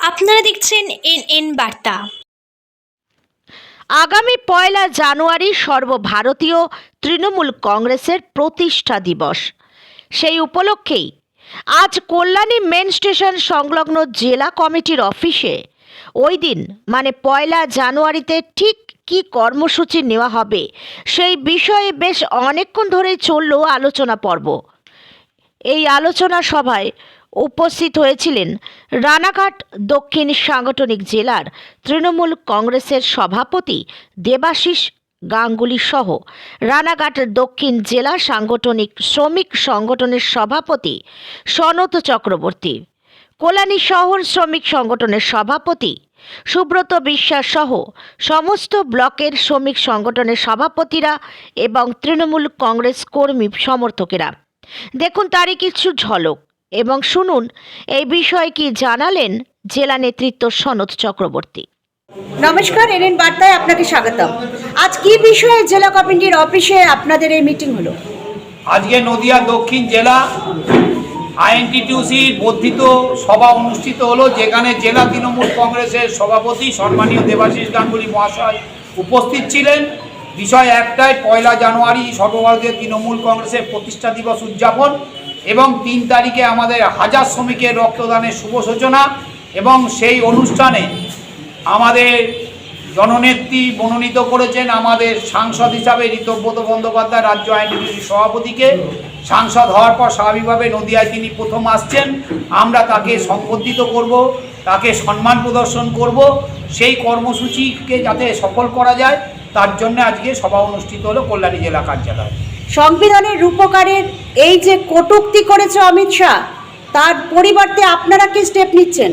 আপনারা দেখছেন N N বার্তা। আগামী পয়লা জানুয়ারি সর্বভারতীয় তৃণমূল কংগ্রেসের প্রতিষ্ঠা দিবস। সেই উপলক্ষেই আজ কল্যাণী মেন স্টেশন সংলগ্ন জেলা কমিটির অফিসে ওই দিন মানে পয়লা জানুয়ারিতে ঠিক কী কর্মসূচি নেওয়া হবে, সেই বিষয়ে বেশ অনেকক্ষণ ধরেই চলল আলোচনা পর্ব। এই আলোচনা সভায় উপস্থিত হয়েছিলেন রানাঘাট দক্ষিণ সাংগঠনিক জেলার তৃণমূল কংগ্রেসের সভাপতি দেবাশিস গাঙ্গুলি সহ রানাঘাট দক্ষিণ জেলা সাংগঠনিক শ্রমিক সংগঠনের সভাপতি সনত চক্রবর্তী, কল্যাণী শহর শ্রমিক সংগঠনের সভাপতি সুব্রত বিশ্বাস সহ সমস্ত ব্লকের শ্রমিক সংগঠনের সভাপতিরা এবং তৃণমূল কংগ্রেস কর্মী সমর্থকেরা। দেখুন তারই কিছু ঝলক। এবং শুনুন এই বিষয়ে কি জানালেন জেলা নেতৃত্ব সনদ চক্রবর্তী। নমস্কার এনএন বার্তায় আপনাকে স্বাগতম। আজ কি বিষয়ে জেলা কমিটির অফিসে আপনাদের এই মিটিং হলো? আজকে নদিয়া দক্ষিণ জেলা আইএনটিটিউসির বর্ধিত সভা অনুষ্ঠিত হলো যেখানে জেলা তৃণমূল কংগ্রেসের সভাপতি সম্মানীয় দেবাশিস গাঙ্গুলি মহাশয় উপস্থিত ছিলেন। বিষয় একটাই পয়লা জানুয়ারি সর্বভারতীয় তৃণমূল কংগ্রেসের প্রতিষ্ঠা দিবস উদযাপন। এবং তিন তারিখে আমাদের হাজার শ্রমিকের রক্তদানের শুভ সূচনা এবং সেই অনুষ্ঠানে আমাদের জননেত্রী মনোনীত করেছেন আমাদের সাংসদ হিসাবে ঋতব্রত বন্দ্যোপাধ্যায়, রাজ্য আইনজীবী সভাপতিকে। সাংসদ হওয়ার পর স্বাভাবিকভাবে নদিয়ায় তিনি প্রথম আসছেন। আমরা তাকে সম্বর্ধিত করব, তাকে সম্মান প্রদর্শন করব। সেই কর্মসূচিকে যাতে সফল করা যায়, তার জন্য আজকে সভা অনুষ্ঠিত হলো কল্যাণী জেলা কার্যালয়। সংবিধানের রূপকারের এই যে কটূক্তি করেছে অমিত শাহ, তার পরিবর্তে আপনারা কি স্টেপ নিচ্ছেন?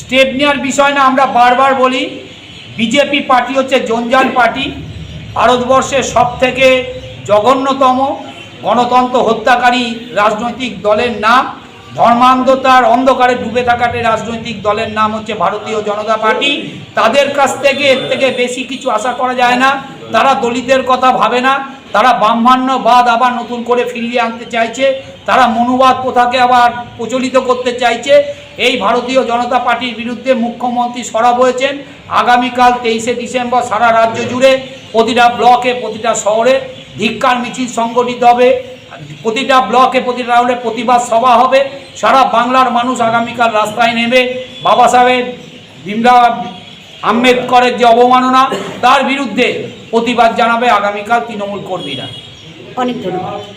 স্টেপ নেওয়ার বিষয় না, আমরা বারবার বলি বিজেপি পার্টি হচ্ছে জঞ্জাল পার্টি। ভারতবর্ষের সব থেকে জঘন্যতম গণতন্ত্র হত্যাকারী রাজনৈতিক দলের নাম। ধর্মান্ধতার অন্ধকারে ডুবে থাকাটে রাজনৈতিক দলের নাম হচ্ছে ভারতীয় জনতা পার্টি। তাদের কাছ থেকে এর থেকে বেশি কিছু আশা করা যায় না। তারা দলিতের কথা ভাবে না। তারা ব্রাহ্মণ্যবাদ আবার নতুন করে ফিরিয়ে আনতে চাইছে, তারা মনুবাদ প্রথাকে আবার প্রচলিত করতে চাইছে। এই ভারতীয় জনতা পার্টির বিরুদ্ধে মুখ্যমন্ত্রী সরব হয়েছেন। আগামীকাল তেইশে ডিসেম্বর সারা রাজ্য জুড়ে প্রতিটা ব্লকে, প্রতিটা শহরে ধিক্কার মিছিল সংগঠিত হবে। প্রতিটা ব্লকে, প্রতিটা রাউন্ডে প্রতিবাদ সভা হবে। সারা বাংলার মানুষ আগামীকাল রাস্তায় নেমে বাবা সাহেব, ভীমরাও আম্বেদকরের যে অবমাননা, তার বিরুদ্ধে প্রতিবাদ জানাবে আগামীকাল তৃণমূল কর্মীরা। অনেক ধন্যবাদ।